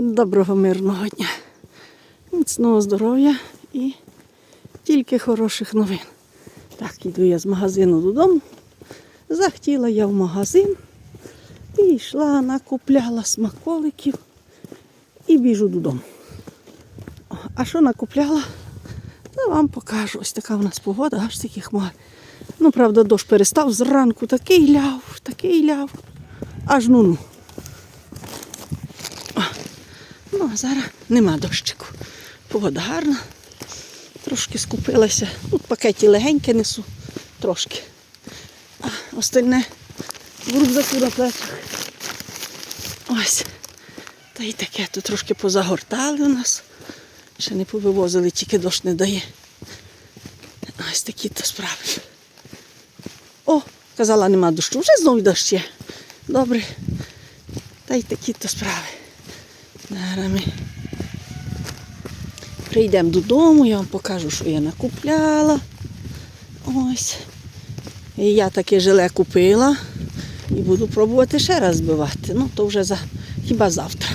Доброго мирного дня. Міцного здоров'я і тільки хороших новин. Так, іду я з магазину додому. Захотіла я в магазин і йшла, накупляла смаколиків і біжу додому. А що накупляла? Та вам покажу. Ось така у нас погода, аж такі хмари. Ну, правда, дощ перестав зранку, такий ляв, такий ляв. Аж ну-ну. Ну, а зараз нема дощику. Погода гарна. Трошки скупилася. Тут пакеті легеньке несу, трошки. А остальне в рюкзаку на плечах. Ось. Та й таке тут трошки позагортали у нас. Ще не повивозили, тільки дощ не дає. Ось такі то справи. О, казала, нема дощу. Вже знову дощ є. Добре. Та й такі то справи. Зараз прийдемо додому, я вам покажу, що я накупляла. Ось. І я таке желе купила і буду пробувати ще раз збивати. Ну, то вже за, хіба завтра.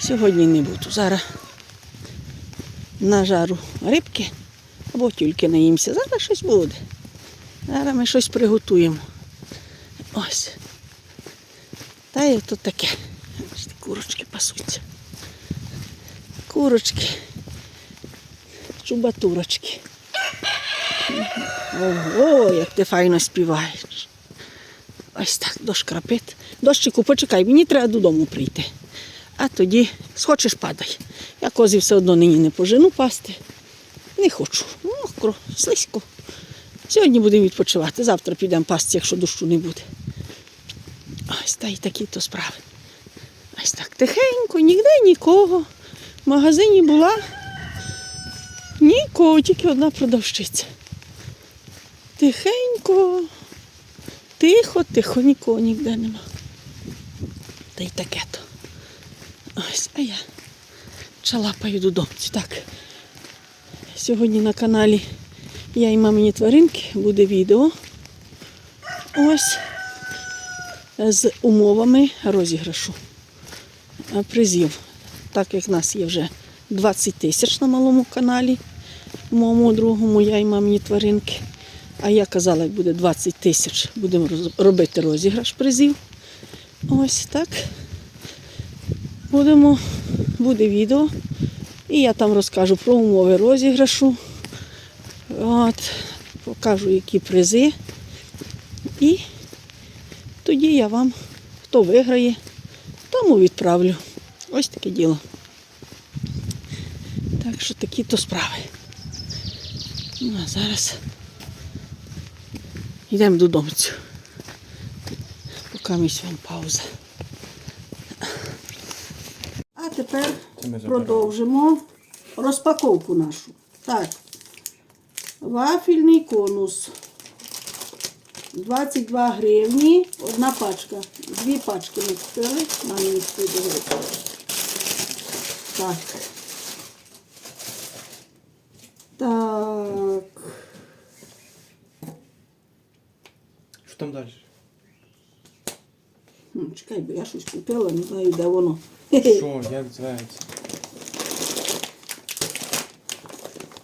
Сьогодні не буду. Зараз нажару рибки або тільки наїмся. Зараз щось буде. Зараз ми щось приготуємо. Ось. Та й тут таке. Курочки пасуться. Курочки. Чубатурочки. Ого, як ти файно співаєш. Ось так, дощ крапить. Дощику, почекай, мені треба додому прийти. А тоді схочеш падай. Я козі все одно нині не пожену пасти. Не хочу. Мокро, слизько. Сьогодні будемо відпочивати. Завтра підемо пасти, якщо дощу не буде. Ось та й такі то справи. Ось так тихенько, ніде нікого. В магазині була нікого, тільки одна продавщиця. Тихенько, тихо, тихо, нікого ніде нема. Та й таке то. Ось, а я чалапаю додому. Так. Сьогодні на каналі Я і мамині тваринки буде відео. Ось з умовами розіграшу призів. Так як в нас є вже 20 тисяч на малому каналі, моєму другому я і мамині тваринки. А я казала, як буде 20 тисяч, будемо робити розіграш призів. Ось так. Будемо, буде відео. І я там розкажу про умови розіграшу. От, покажу, які призи. І тоді я вам, хто виграє, тому відправлю. Ось таке діло. Так що такі то справи. Ну, а зараз йдемо додому. Поки сьогодні пауза. А тепер продовжимо розпаковку нашу. Так. Вафельний конус. 22 гривні, одна пачка. Дві пачки ми купили, нам не сподобалося. Так. Так. Що там далі? М, Чекай, бо я щось купила, не знаю, де воно. Що, як зветься?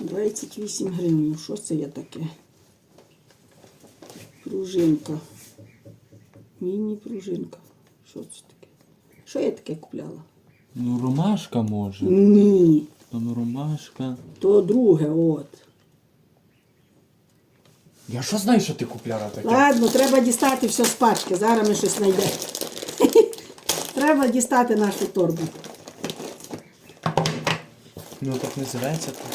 28 гривень. Що це є таке? Пружинка. Міні-пружинка. Що це таке? Що я таке купляла? Ну, ромашка може. Ні. Ну, ромашка. То друге, от. Я що знаю, що ти купляла таке? Ладно, треба дістати все з пачки. Зараз ми щось знайдемо. Треба дістати нашу торбу. Ну, так не зветься так.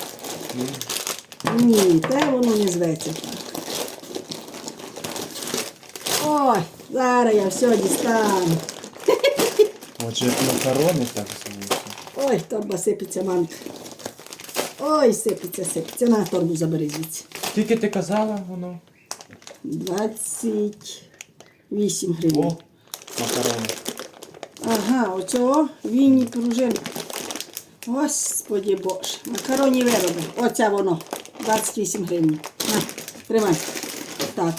Ні, те воно не зветься так. Ой, зараз я все дістану. Отже, макарони так звуться. Ой, торба сипеться, мамка. Ой, сипеться, сипеться. На торбу забери звідси. Тільки ти казала, воно. 28 гривень. О, макарони. Ага, оцього вінні пружинка. Господі Боже. Макаронні вироби. Оце воно. 28 гривень. На, тримай. Так.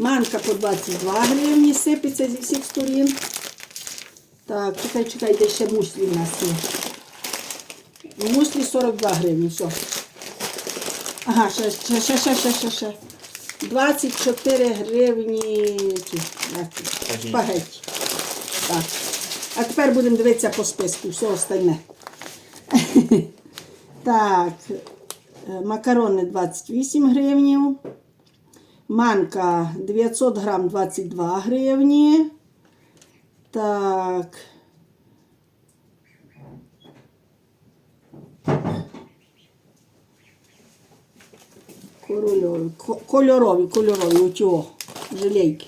Манка по 22 гривні сипеться зі всіх сторін. Так, чекай, чекай, де ще муслі в нас є. Муслі 42 гривні, все. Ага, ще, ще, ще, ще, ще, ще, ще. 24 гривні ті, як ті, Спагетті. спагетті. Так. А тепер будемо дивитися по списку, все остальне. так, е, макарони 28 гривнів. Манка 900 грам 22 гривні. Так. Кольорові, кольорові, кольорові, утюго, жилейки.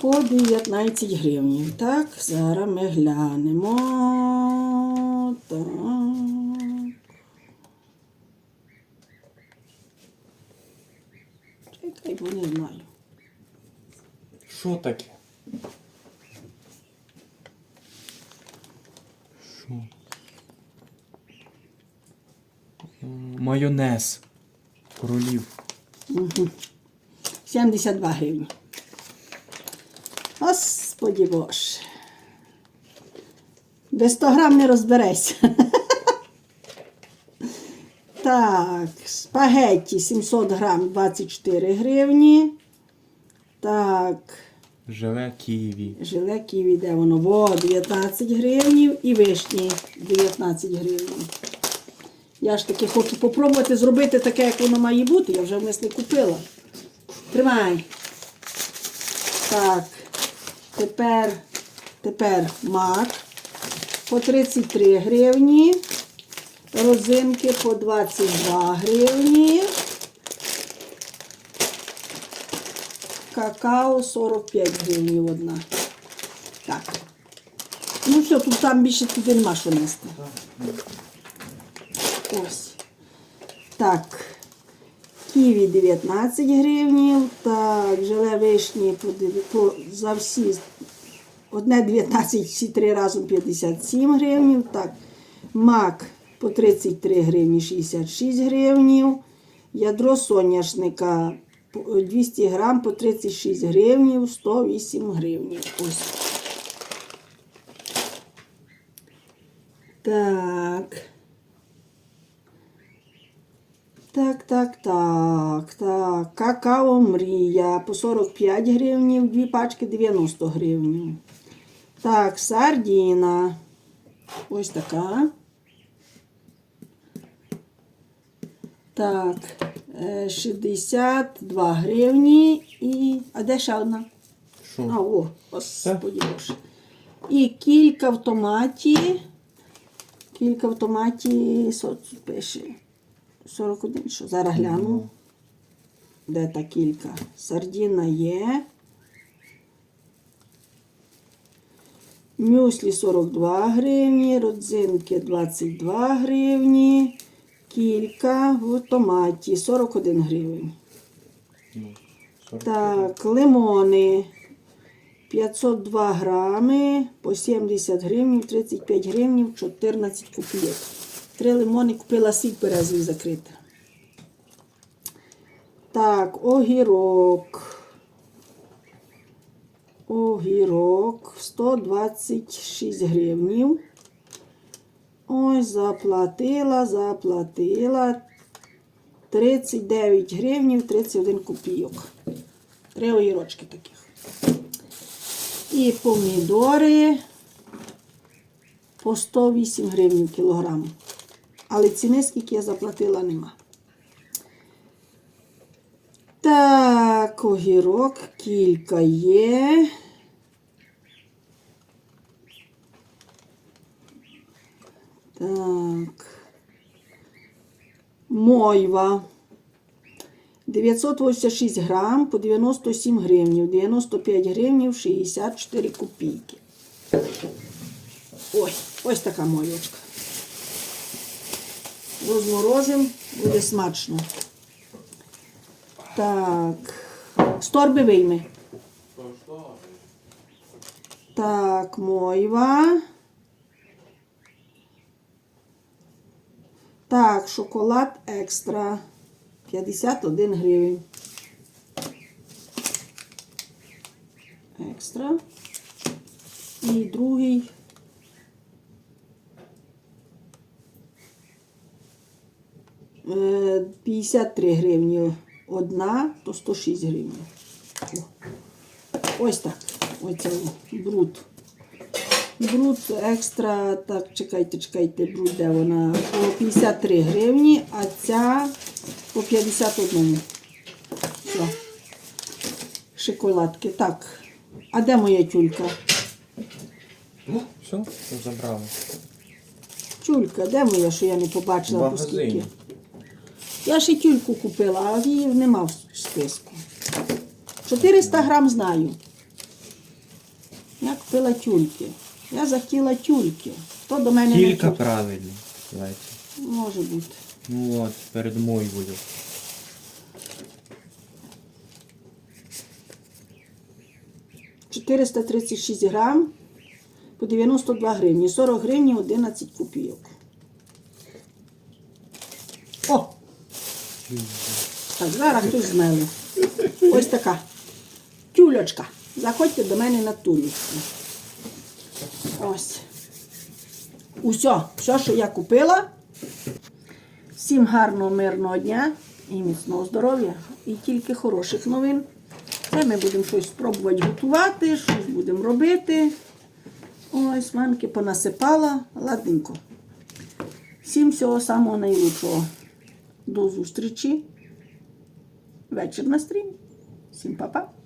По 19 гривень. Так, зараз ми глянемо. Так. Чекай, не знаю. Що таке? Що? Майонез. Королів. 72 гривні. Господі Боже. Без 100 грам не розберешся. Так, спагетті 700 грам 24 гривні. Так, Желе ківі. желе ківі, де воно? Во, 19 гривнів і вишні 19 гривень. Я ж таки хочу попробувати зробити таке, як воно має бути. Я вже в мислі купила. Тримай. Так. Тепер, тепер мак по 33 гривні. Розинки по 22 гривні. Какао 45 гривень одна. Так. Ну все, тут там більше туди нема що нести. Ось. Так. Ківі 19 гривнів. Так, желе вишні по, за всі. Одне 19, всі три разом 57 гривнів. Так. Мак по 33 гривні 66 гривнів. Ядро соняшника 200 грам по 36 гривнів, 108 гривнів. Ось. Так. Так, так, так, так. Какао мрія по 45 гривнів, дві пачки 90 гривнів. Так, сардіна. Ось така. Так, е, 62 гривні і. А де ще одна? А, Що? о, господи Боже. І кілька в томаті. Кілька в томаті, пише? 41, що зараз гляну. Де та кілька? Сардіна є. Мюслі 42 гривні, родзинки 22 гривні, кілька в томаті 41 гривень. Так, лимони 502 грами по 70 гривень, 35 гривень, 14 копійок. Три лимони купила сік березовий закрити. Так, огірок. Огірок 126 гривнів. Ось заплатила, заплатила 39 гривнів 31 копійок. Три огірочки таких. І помідори по 108 гривень кілограм. Але ціни, скільки я заплатила, нема. Так, огірок кілька є. Так. Мойва. 986 грам по 97 гривнів, 95 гривнів 64 копійки. Ой, ось така мойочка. Розморозимо, буде смачно. Так, з торби вийми. Так, мойва. Так, шоколад екстра. 51 гривень. екстра. І другий. е, 53 гривні одна, то 106 гривень. Ось так. Ось це бруд. Бруд екстра, так, чекайте, чекайте, бруд, де вона? По 53 гривні, а ця по 51. Все. Шоколадки. Так. А де моя тюлька? Ну, все, забрали. Тюлька, де моя, що я не побачила по магазині. Я ще тюльку купила, а її нема в списку. 400 грам знаю. Я купила тюльки. Я захотіла тюльки. Хто до мене не Кілька тюль- правильно. Леті. Може бути. Ну от, перед мою буду. – 436 грам по 92 гривні. 40 гривні 11 копійок. О! Так, зараз хтось змеле. Ось така. Тюлечка. Заходьте до мене на тюлечку. Ось. Усе, все, що я купила. Всім гарного, мирного дня і міцного здоров'я. І тільки хороших новин. Це ми будемо щось спробувати готувати, щось будемо робити. Ось манки понасипала, ладненько. Всім всього самого найлучшого. До зустрічі. Вечір на стрімі. Всім па-па.